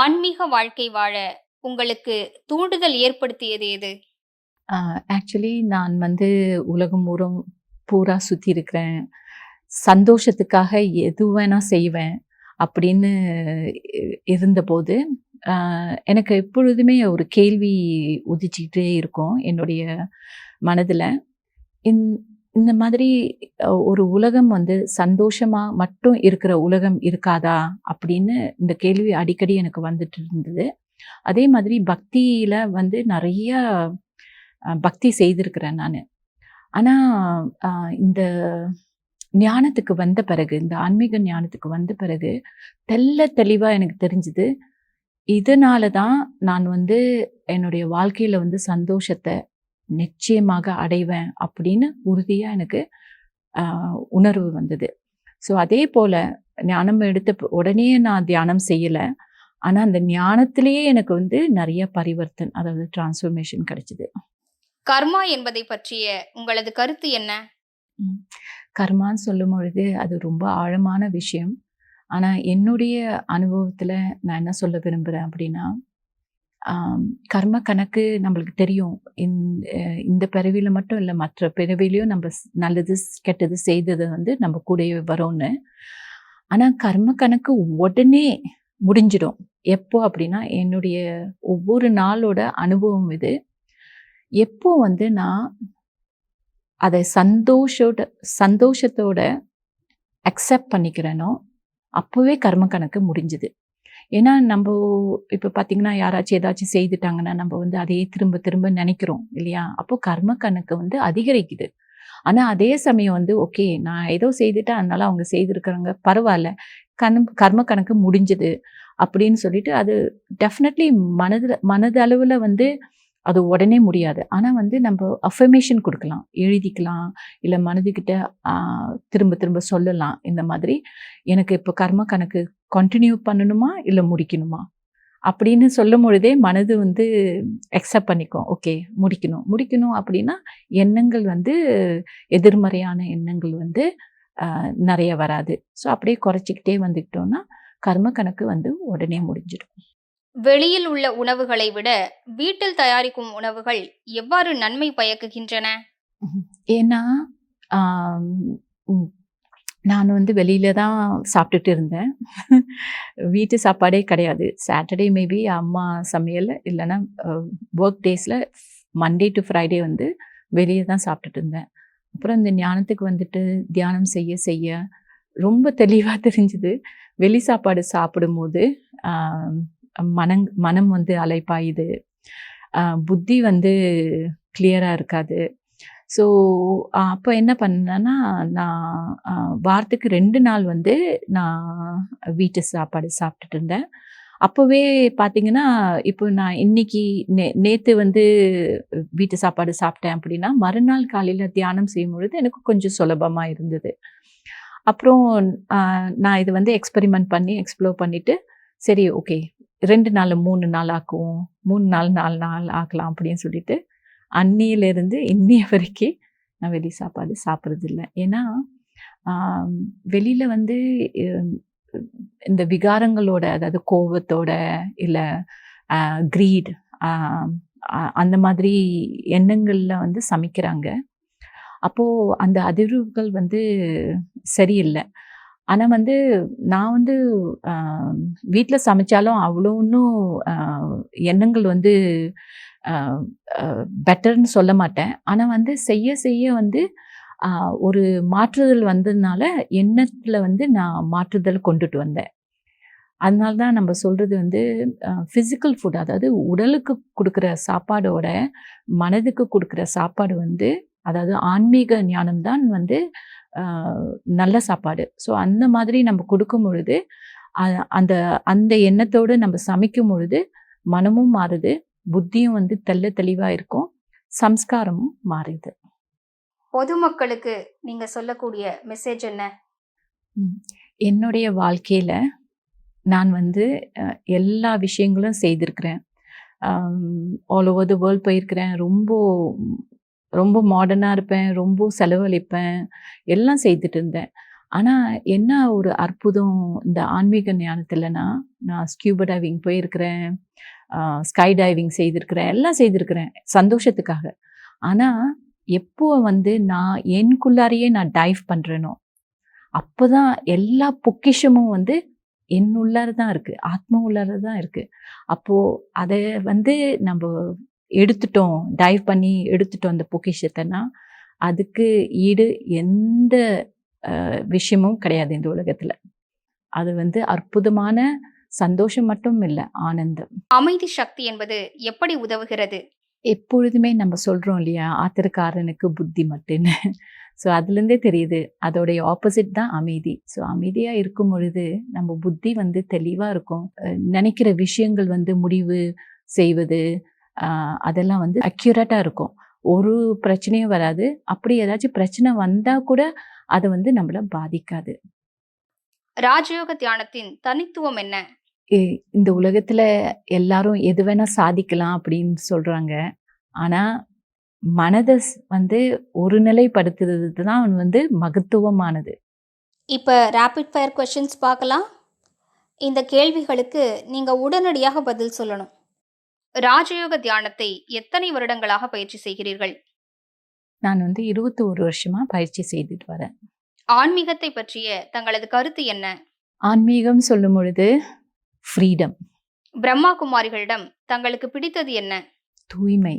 ஆன்மீக வாழ்க்கை வாழ உங்களுக்கு தூண்டுதல் ஏற்படுத்தியது எது? ஆக்சுவலி நான் வந்து உலகம் ஊரம் பூரா சுற்றி இருக்கிறேன். சந்தோஷத்துக்காக எது வேணால் செய்வேன் அப்படின்னு இருந்தபோது, எனக்கு எப்பொழுதுமே ஒரு கேள்வி உதிச்சிக்கிட்டே இருக்கும் என்னுடைய மனதில் இந் இந்த மாதிரி ஒரு உலகம் வந்து சந்தோஷமா மட்டும் இருக்கிற உலகம் இருக்காதா? அப்படின்னு இந்த கேள்வி அடிக்கடி எனக்கு வந்துட்டு இருந்தது. அதே மாதிரி பக்தியில வந்து நிறைய பக்தி செய்திருக்கிறேன் நான் ஆனால் இந்த ஞானத்துக்கு வந்த பிறகு, இந்த ஆன்மீக ஞானத்துக்கு வந்த பிறகு, தெள்ள தெளிவாக எனக்கு தெரிஞ்சுது இதனால தான் நான் வந்து என்னுடைய வாழ்க்கையில் வந்து சந்தோஷத்தை நிச்சயமாக அடைவேன் அப்படின்னு உறுதியா எனக்கு உணர்வு வந்தது. ஸோ அதே போல ஞானம் எடுத்த உடனே நான் தியானம் செய்யல. ஆனா, அந்த ஞானத்திலேயே எனக்கு வந்து நெறைய பரிவர்த்தன் அதாவது டிரான்ஸ்ஃபர்மேஷன் கிடைச்சது. கர்மா என்பதை பற்றிய உங்களது கருத்து என்ன? கர்மான்னு சொல்லும்பொழுது, அது ரொம்ப ஆழமான விஷயம். ஆனா, என்னுடைய அனுபவத்துல நான் என்ன சொல்ல விரும்புறேன் அப்படின்னா, கர்ம கணக்கு நம்மளுக்கு தெரியும். இந் இந்த பிறவியில் மட்டும் இல்லை மற்ற பிறவிலையும் நம்ம ஸ் நல்லது, கெட்டது செய்தது வந்து நம்ம கூடயே வரும்னு. ஆனால் கர்ம கணக்கு உடனே முடிஞ்சிடும். எப்போ அப்படின்னா, என்னுடைய ஒவ்வொரு நாளோட அனுபவம் இது. எப்போ வந்து நான் அதை சந்தோஷோட சந்தோஷத்தோட அக்செப்ட் பண்ணிக்கிறேனோ, அப்போவே கர்ம கணக்கு முடிஞ்சுது. ஏன்னா, நம்ம இப்போ பார்த்தீங்கன்னா, யாராச்சும் ஏதாச்சும் செய்துட்டாங்கன்னா, நம்ம வந்து அதையே திரும்ப திரும்ப நினைக்கிறோம் இல்லையா? அப்போ கர்ம கணக்கு வந்து அதிகரிக்குது. ஆனால் அதே சமயம் வந்து ஓகே நான் ஏதோ செய்துட்டேன், அதனால அவங்க செய்திருக்கிறாங்க பரவாயில்ல கண் கர்ம கணக்கு முடிஞ்சது அப்படின்னு சொல்லிட்டு, அது டெஃபினெட்லி மனதில் மனதளவில் வந்து அது உடனே முடியாது. ஆனால் வந்து நம்ம அஃபர்மேஷன் கொடுக்கலாம் எழுதிக்கலாம். இல்லை மனதுக்கிட்ட திரும்ப திரும்ப சொல்லலாம். இந்த மாதிரி எனக்கு இப்போ கர்ம கணக்கு கன்டின்யூ பண்ணணுமா? இல்ல முடிக்கணுமா? அப்படின்னு சொல்லும்பொழுதே மனது வந்து அக்செப்ட் பண்ணிக்கும். ஓகே முடிக்கணும். முடிக்கணும் அப்படின்னா, எண்ணங்கள் வந்து எதிர்மறையான எண்ணங்கள் வந்து நெறைய வராது. ஸோ அப்படியே குறைச்சுக்கிட்டே வந்துக்கிட்டோம்னா, கர்ம கணக்கு வந்து உடனே முடிஞ்சிடும். வெளியில் உள்ள உணவுகளை விட, வீட்டில் தயாரிக்கும் உணவுகள் எவ்வாறு நன்மை பயக்குகின்றன? ஏன்னா, நான் வந்து வெளியில தான் சாப்பிட்டுட்டு இருந்தேன். வீட்டு சாப்பாடே கிடையாது. சாட்டர்டே மேபி அம்மா சமையல் இல்லைன்னா ஒர்க் டேஸில் மண்டே டு ஃப்ரைடே வந்து வெளியே தான் சாப்பிட்டுட்டு இருந்தேன். அப்புறம் இந்த ஞானத்துக்கு வந்துட்டு தியானம் செய்ய செய்ய ரொம்ப தெளிவாக தெரிஞ்சுது. வெளி சாப்பாடு சாப்பிடும்போது, மனங் மனம் வந்து அலைப்பாயுது. புத்தி வந்து கிளியராக இருக்காது. ஸோ அப்போ என்ன பண்ணேன்னா, நான் வாரத்துக்கு ரெண்டு நாள் வந்து நான் வீட்டு சாப்பாடு சாப்பிட்டுட்டு இருந்தேன். அப்போவே பார்த்தீங்கன்னா, இப்போ நான் இன்னைக்கு நே நேற்று வந்து வீட்டு சாப்பாடு சாப்பிட்டேன் அப்படின்னா, மறுநாள் காலையில் தியானம் செய்யும் பொழுது எனக்கு கொஞ்சம் சுலபமாக இருந்தது. அப்புறம் நான் இது வந்து எக்ஸ்பெரிமெண்ட் பண்ணி, எக்ஸ்ப்ளோர் பண்ணிவிட்டு சரி ஓகே ரெண்டு நாள் மூணு நாள் ஆக்குவோம். மூணு நாள் நாலு நாள் ஆக்கலாம் அப்படின்னு சொல்லிட்டு, அன்னியிலிருந்து இன்னைய வரைக்கும் நான் வெளி சாப்பாடு சாப்பிட்றதில்ல ஏன்னா, வெளியில் வந்து இந்த விகாரங்களோட அதாவது கோவத்தோட, இல்லை க்ரீட் அந்த மாதிரி எண்ணங்களில் வந்து சமைக்கிறாங்க. அப்போ அந்த அதிர்வுகள் வந்து சரியில்லை ஆனால் வந்து நான் வந்து வீட்டில் சமைச்சாலும் அவ்வளோ ஒன்றும் எண்ணங்கள் வந்து பெட்டர்னு சொல்ல மாட்டேன். ஆனால் வந்து செய்ய செய்ய வந்து ஒரு மாற்றுதல் வந்ததுனால, எண்ணத்தில் வந்து நான் மாற்றுதல் கொண்டுட்டு வந்தேன். அதனால தான் நம்ம சொல்கிறது வந்து ஃபிசிக்கல் ஃபுட் அதாவது உடலுக்கு கொடுக்குற சாப்பாடோட, மனதுக்கு கொடுக்குற சாப்பாடு வந்து அதாவது ஆன்மீக ஞானம் தான் வந்து நல்ல சாப்பாடு. ஸோ அந்த மாதிரி நம்ம குடுக்கும் பொழுது, அந்த அந்த எண்ணத்தோடு நம்ம சமைக்கும் பொழுது, மனமும் மாறுது, புத்தியும் வந்து தெள்ள தெளிவா இருக்கும். சம்ஸ்காரமும் மாறுது. பொதுமக்களுக்கு நீங்க சொல்லக்கூடிய மெசேஜ் என்ன? என்னுடைய வாழ்க்கையில நான் வந்து எல்லா விஷயங்களும் செய்திருக்கிறேன். ஆல் ஓவர் த வேர்ல்ட் போயிருக்கிறேன். ரொம்ப ரொம்ப மாடர்னாக இருப்பேன். ரொம்ப செலவழிப்பேன். எல்லாம் செய்துட்டு இருந்தேன். ஆனால் என்ன ஒரு அற்புதம் இந்த ஆன்மீக ஞானத்தில்னா நான் ஸ்கியூபா டைவிங் போயிருக்கிறேன் ஸ்கை டைவிங் செய்திருக்கிறேன் எல்லாம் செய்திருக்கிறேன் சந்தோஷத்துக்காக ஆனால் எப்போ வந்து நான் எனக்குள்ளாரையே நான் டைவ் பண்ணுறேனோ அப்போ தான் எல்லா பொக்கிஷமும் வந்து என் உள்ளார தான் இருக்குது ஆத்மா உள்ளார தான் இருக்குது அப்போது அதை வந்து நம்ம எடுத்துட்டோம் டைவ் பண்ணி எடுத்துட்டோம் அந்த பொக்கிஷத்தைன்னா அதுக்கு ஈடு எந்த விஷயமும் கிடையாது இந்த உலகத்தில். அது வந்து அற்புதமான சந்தோஷம் மட்டும் இல்லை ஆனந்தம். அமைதி சக்தி என்பது எப்படி உதவுகிறது? எப்பொழுதுமே நம்ம சொல்கிறோம் இல்லையா ஆத்திரக்காரனுக்கு புத்தி மட்டுன்னு. ஸோ அதுலேருந்தே தெரியுது அதோடைய ஆப்போசிட் தான் அமைதி. ஸோ அமைதியாக இருக்கும் பொழுது நம்ம புத்தி வந்து தெளிவாக இருக்கும். நினைக்கிற விஷயங்கள் வந்து முடிவு செய்வது அதெல்லாம் வந்து அக்யூரேட்டாக இருக்கும். ஒரு பிரச்சனையும் வராது. அப்படி ஏதாச்சும் பிரச்சனை வந்தால் கூட அது வந்து நம்மளை பாதிக்காது. ராஜயோக தியானத்தின் தனித்துவம் என்ன? இந்த உலகத்துல எல்லாரும் எது வேணா சாதிக்கலாம் அப்படின்னு சொல்றாங்க. ஆனா மனதை வந்து ஒரு நிலைப்படுத்துறது தான் வந்து மகத்துவமானது. இப்போ ரேபிட் ஃபயர் கொஷின்ஸ் பார்க்கலாம். இந்த கேள்விகளுக்கு நீங்கள் உடனடியாக பதில் சொல்லணும். ராஜயோக தியானத்தை எத்தனை வருடங்களாக பயிற்சி செய்கிறீர்கள்? நான் வந்து இருபத்தி ஒரு வருஷமா பயிற்சி செய்துட்டு வரேன். ஆன்மீகத்தை பற்றிய தங்களது கருத்து என்ன? ஆன்மீகம் சொல்லும் பொழுது ஃப்ரீடம் பிரம்மா குமாரிகளிடம் தங்களுக்கு பிடித்தது என்ன? தூய்மை.